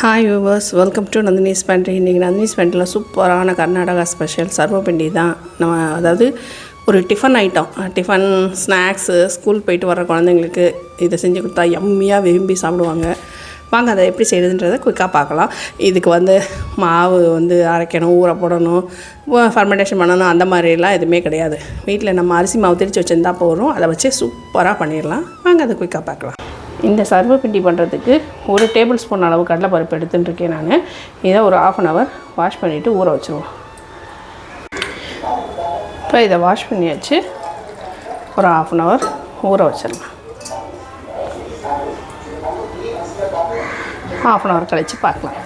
Hi viewers welcome to Nandini's pantry இன்றைக்கி நந்தினிஸ் பேண்ட்டில் சூப்பரான Karnataka special சர்வப்பிண்டி தான். நம்ம அதாவது ஒரு tiffin item tiffin snacks school போயிட்டு வர குழந்தைங்களுக்கு இதை செஞ்சு கொடுத்தா எம்மியாக விரும்பி சாப்பிடுவாங்க. வாங்க அதை எப்படி செய்யுதுன்றதை குயிக்காக பார்க்கலாம். இதுக்கு வந்து மாவு வந்து அரைக்கணும் ஊற போடணும் ஃபர்மெண்டேஷன் பண்ணணும் அந்த மாதிரிலாம் எதுவுமே கிடையாது. வீட்டில் நம்ம அரிசி மாவு திரிச்சு வச்சுருந்தா போகிறோம் அதை வச்சு சூப்பராக பண்ணிடலாம். வாங்க அதை குயிக்காக பார்க்கலாம். இந்த சர்வ பிண்டி பண்ணுறதுக்கு ஒரு டேபிள் ஸ்பூன் அளவு கடலைப்பருப்பு எடுத்துட்டுருக்கேன் நான். இதை ஒரு ஆஃப் அன் ஹவர் வாஷ் பண்ணிவிட்டு ஊற வச்சுருவோம். இப்போ இதை வாஷ் பண்ணியாச்சு. ஒரு ஆஃப் அன் ஹவர் ஊற வச்சிடலாம். ஆஃப் அன் ஹவர் கழித்து பார்க்கலாம்.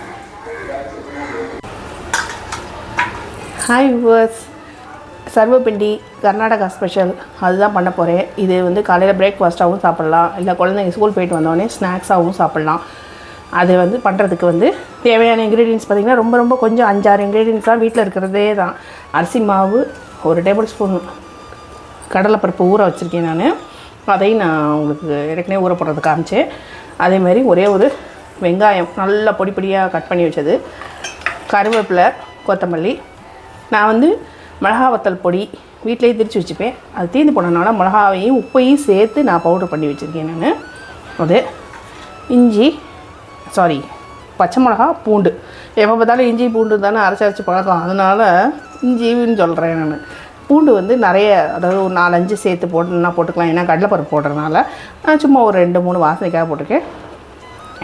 Hi viewers sarvapindi Karnataka special அதுதான் பண்ண போகிறேன் இது வந்து காலையில் பிரேக்ஃபாஸ்ட்டாகவும் சாப்பிட்லாம். இல்லை குழந்தைங்க ஸ்கூல் போயிட்டு வந்தோடனே ஸ்நாக்ஸாகவும் சாப்பிட்லாம். அது வந்து பண்ணுறதுக்கு வந்து தேவையான இன்க்ரீடியன்ஸ் பார்த்திங்கன்னா ரொம்ப ரொம்ப கொஞ்சம் அஞ்சாறு இன்க்ரீடியன்ஸ்லாம் வீட்டில் இருக்கிறதே தான். அரிசி மாவு ஒரு டேபிள் ஸ்பூன் கடலைப்பருப்பு ஊற வச்சுருக்கேன் நான். அதையும் நான் உங்களுக்கு ஏற்கனவே ஊற போடுறது காமிச்சேன். அதே மாதிரி ஒரே ஒரு வெங்காயம் நல்லா பொடி பொடியாக கட் பண்ணி வச்சது. கருவேப்பிலை கொத்தமல்லி. நான் வந்து மிளகா வத்தல் பொடி வீட்டிலேயே திரித்து வச்சுப்பேன். அது தீர்ந்து போனதுனால மிளகாவையும் உப்பையும் சேர்த்து நான் பவுடர் பண்ணி வச்சுருக்கேன் நான். அது இஞ்சி சாரி பச்சை மிளகா பூண்டு. எப்போ பார்த்தாலும் இஞ்சி பூண்டு தானே அரைச்சி அரைச்சி பழக்கம். அதனால் இஞ்சின்னு சொல்கிறேன் நான். பூண்டு வந்து நிறைய அதாவது ஒரு நாலஞ்சு சேர்த்து போட்டுனா போட்டுக்கலாம். ஏன்னா கடலைப்பருப்பு போடுறதுனால நான் சும்மா ஒரு ரெண்டு மூணு வாசனைக்காக போட்டிருக்கேன்.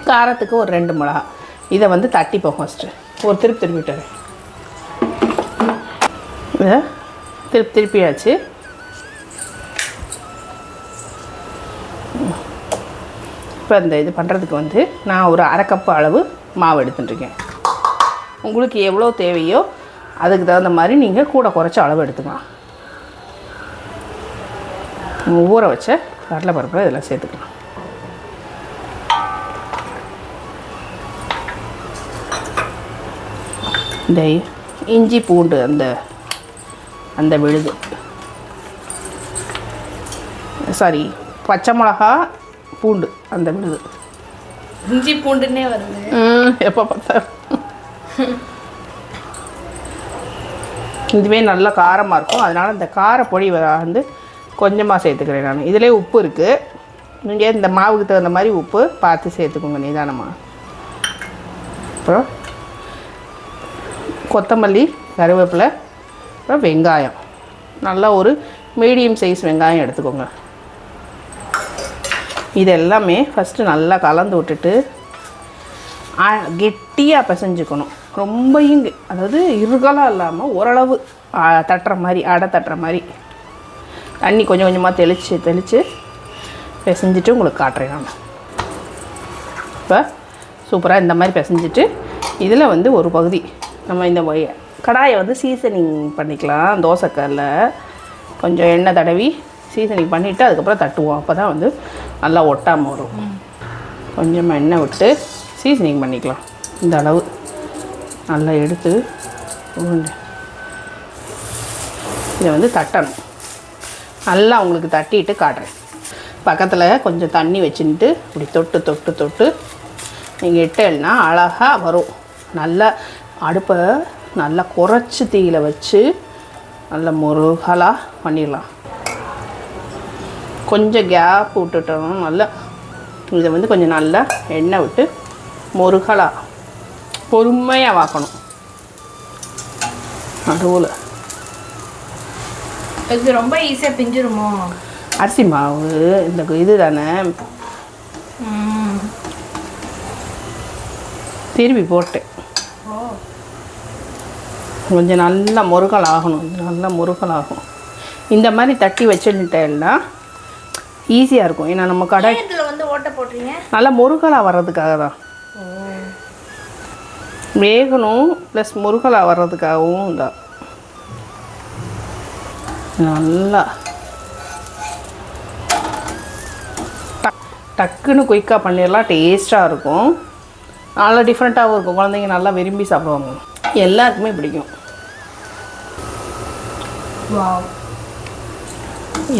காரத்துக்கு ஒரு ரெண்டு மிளகா. இதை வந்து தட்டிப்போம் ஃபஸ்ட்டு ஒரு திருப்பி திருப்பிட்டு வரேன். திருப்பி திருப்பியாச்சு. இப்போ இந்த இது பண்ணுறதுக்கு வந்து நான் ஒரு அரை கப்பு அளவு மாவு எடுத்துட்டுருக்கேன். உங்களுக்கு எவ்வளோ தேவையோ அதுக்கு தகுந்த மாதிரி நீங்கள் கூட குறைச்ச அளவு எடுத்துக்கலாம். ஊற வச்ச கடல பருப்பில் இதெல்லாம் சேர்த்துக்கலாம். இந்த இஞ்சி பூண்டு அந்த அந்த விழுது. சாரி பச்சை மிளகா பூண்டு அந்த விழுது. இஞ்சி பூண்டுன்னே வருது. எப்போ பார்த்தா இதுவே நல்ல காரமாக இருக்கும். அதனால் இந்த காரப்பொடி வந்து கொஞ்சமாக சேர்த்துக்கிறேன் நான். இதிலே உப்பு இருக்குது நீங்கள் இந்த மாவுக்கு தகுந்த மாதிரி உப்பு பார்த்து சேர்த்துக்கோங்க நிதானமாக அப்புறம் கொத்தமல்லி கருவேப்பிலை அப்புறம் வெங்காயம். நல்லா ஒரு மீடியம் சைஸ் வெங்காயம் எடுத்துக்கோங்க. இது எல்லாமே ஃபஸ்ட்டு நல்லா கலந்து விட்டுட்டு கெட்டியாக பிசைஞ்சுக்கணும். ரொம்பயும் கெ- அதாவது இருகலாக இல்லாமல் ஓரளவு தட்டுற மாதிரி அடை தட்டுற மாதிரி. தண்ணி கொஞ்சம் கொஞ்சமாக தெளித்து தெளித்து பிசைஞ்சிட்டு உங்களுக்கு காட்டுறேன் நான். இப்போ சூப்பராக இந்த மாதிரி பிசைஞ்சிட்டு இதில் வந்து ஒரு பகுதி நம்ம இந்த ஒய- கடாயை வந்து சீசனிங் பண்ணிக்கலாம். தோசைக்கல்ல கொஞ்சம் எண்ணெய் தடவி சீசனிங் பண்ணிவிட்டு அதுக்கப்புறம் தட்டுவோம். அப்போ தான் வந்து நல்லா ஒட்டாமல் வரும். கொஞ்சமாக எண்ணெய் விட்டு சீசனிங் பண்ணிக்கலாம். இந்த அளவு. நல்லா எடுத்து இதை வந்து தட்டணும். நல்லா உங்களுக்கு தட்டிட்டு காட்டுறேன். பக்கத்தில் கொஞ்சம் தண்ணி வச்சுட்டு இப்படி தொட்டு தொட்டு தொட்டு நீங்கள் இட்டேன்னா அழகாக வரும். நல்லா அடுப்பை நல்லா குறைச்சி தீயில வச்சு நல்லா முருகலாக பண்ணிடலாம். கொஞ்சம் கேப் விட்டுட்டோம். நல்லா இதை வந்து கொஞ்சம் நல்லா எண்ணெய் விட்டு முருகலாக பொறுமையாக வாக்கணும். நடுவில். இது ரொம்ப ஈஸியாக பிஞ்சிருமோ? அரிசி மாவு இந்த இது தானே. திருப்பி போட்டேன். ஓ. கொஞ்சம் நல்லா முருகல் ஆகணும். இது நல்லா முருகல் ஆகும் இந்த மாதிரி தட்டி வச்சுட்டேன்னா ஈஸியாக இருக்கும். ஏன்னா நம்ம கடை வந்து ஓட்டை போடுறீங்க? நல்லா முருகலாக வர்றதுக்காக தான். வேகணும் ப்ளஸ் முருகலாக வர்றதுக்காகவும் தான். நல்லா. டக் டக்குன்னு குயிக்காக பண்ணிடலாம். டேஸ்ட்டாக இருக்கும். நல்லா டிஃப்ரெண்ட்டாகவும் இருக்கும். குழந்தைங்க நல்லா விரும்பி சாப்பிடுவாங்க. எல்லாருக்குமே பிடிக்கும்.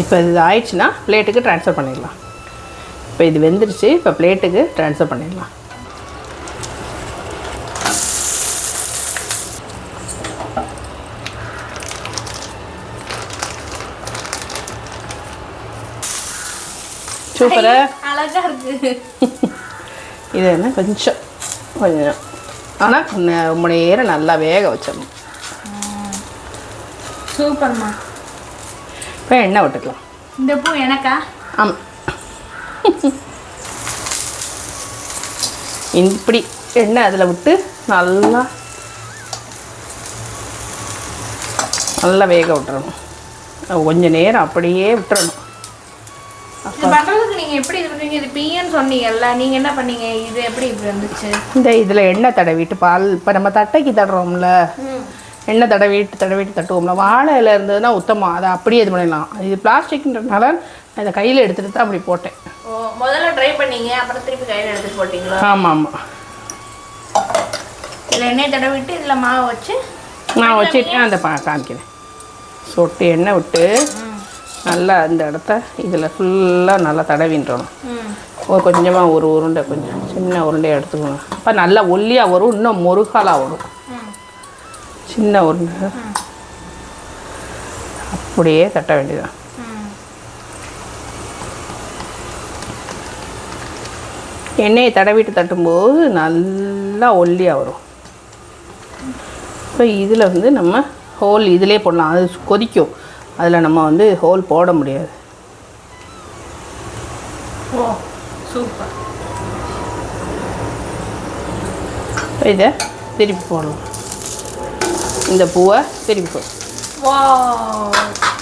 இப்போ இது ஆயிடுச்சுன்னா பிளேட்டுக்கு ட்ரான்ஸ்ஃபர் பண்ணிடலாம். இப்போ இது வெந்துருச்சு இப்போ பிளேட்டுக்கு ட்ரான்ஸ்ஃபர் பண்ணிடலாம். சூப்பராக அழகாக இருக்குது இது என்ன கொஞ்சம் கொஞ்சம். ஆனால் கொஞ்ச நேரம் நல்லா வேக வச்சிடணும். சூப்பர்மா. இப்போ எண்ணெய் விட்டுக்கலாம். இந்த பூ எனக்கா? ஆமாம் இப்படி எண்ணெய் அதில் விட்டு நல்லா நல்லா வேக விட்டுறணும். அது கொஞ்ச நேரம் அப்படியே விட்டுறணும். இது பண்றதுக்கு நீங்க எப்படி பண்ணுவீங்க? இது பீயன்னு சொன்னீங்கல்ல நீங்க என்ன பண்ணீங்க? இது எப்படி இப்படி வந்துச்சு? இந்த இதில் எண்ணெய் தடவிட்டு பால் இப்போ நம்ம தட்டைக்கு தடுறோம்ல. எண்ணெய் தடவிட்டு தடவிட்டு தட்டுவோம்ல. வாழை இலை இருந்ததுன்னா உத்தமம். அதை அப்படியே இது பண்ணிடலாம். இது பிளாஸ்டிக்ன்றனால நான் இதை கையில் எடுத்துகிட்டு தான் அப்படி போட்டேன். முதல்ல ட்ரை பண்ணீங்க அப்புறம் திருப்பி கையில எடுத்து போட்டீங்களா? ஆமாம் ஆமாம் இதுல எண்ணெய் தடவிட்டு இதுல மாவு வச்சு நான் வச்சுட்டு அந்த பா காமிக்கிறேன். சொட்டு எண்ணெய் விட்டு நல்லா இந்த இடத்த இதில் ஃபுல்லாக நல்லா தடவின்றணும். ஒரு கொஞ்சமாக ஒரு உருண்டை கொஞ்சம் சின்ன உருண்டையை எடுத்துக்கணும். அப்போ நல்லா ஒல்லியாக வரும் இன்னும் முருகலாக வரும். சின்ன உருண்டை அப்படியே தட்ட வேண்டியதான் எண்ணெயை தடவிட்டு தட்டும்போது நல்லா ஒல்லியாக வரும். இப்போ இதில் வந்து நம்ம ஹோல் இதிலே போடலாம். அது கொதிக்கும். அதில் நம்ம வந்து ஹோல் போட முடியாது. Oh super. இதை திருப்பி போடலாம். இந்த பூவை திருப்பி போடலாம் வா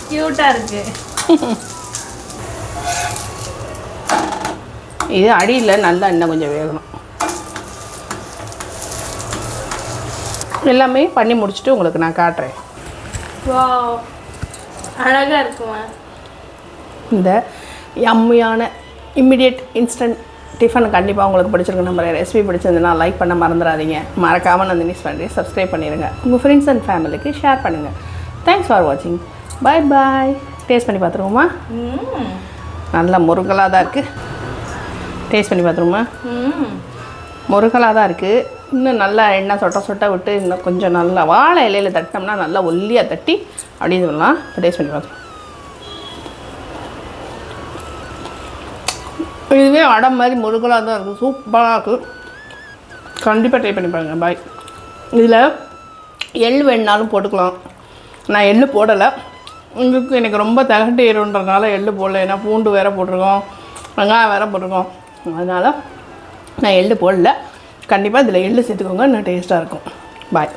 கியூட்டா இருக்கு. இது அடியில் நல்லா இன்னும் கொஞ்சம் வேகணும். எல்லாமே பண்ணி முடிச்சுட்டு உங்களுக்கு நான் காட்டுறேன். வா அழகா இருக்குமா? இந்த யம்மியான இம்மிடியட் இன்ஸ்டன்ட் டிஃபன் கண்டிப்பாக உங்களுக்கு பிடிச்சிருக்கு நம்ம ரெசிபி பிடிச்சிருந்ததுன்னா லைக் பண்ண மறந்துடாதீங்க மறக்காமல் நந்தினி பண்ணி சப்ஸ்கிரைப் பண்ணிடுங்க உங்கள் ஃப்ரெண்ட்ஸ் அண்ட் ஃபேமிலிக்கு ஷேர் பண்ணுங்கள் தேங்க்ஸ் ஃபார் வாட்சிங் பை பாய் டேஸ்ட் பண்ணி பார்த்துருவோமா? நல்லா முருகலாக தான் இருக்குது டேஸ்ட் பண்ணி பார்த்துருவோமா? முருகலாக தான் இருக்குது இன்னும் நல்லா எண்ணெய் சொட்ட சொட்ட விட்டு இன்னும் கொஞ்சம் நல்லா வாழை இலையில் தட்டினோம்னா நல்லா ஒல்லியாக தட்டி அப்படின்னு சொல்லலாம் டேஸ்ட் பண்ணி பார்த்துருவோம். இதுவே அடம் மாதிரி முருகலாக தான் இருக்கும். சூப்பராக இருக்கும். கண்டிப்பாக ட்ரை பண்ணி பாருங்கள் பாய் இதில் எள் வேணுனாலும் போட்டுக்கலாம். நான் எள் போடலை. உங்களுக்கு எனக்கு ரொம்ப தகட்டேறுன்றதுனால எள் போடல. ஏன்னா பூண்டு வேறு போட்டிருக்கோம். வெங்காயம் வேறு போட்டிருக்கோம். அதனால் நான் எள் போடல. கண்டிப்பாக இதில் எள் சேர்த்துக்கோங்க. இன்னும் டேஸ்ட்டாக இருக்கும். பாய்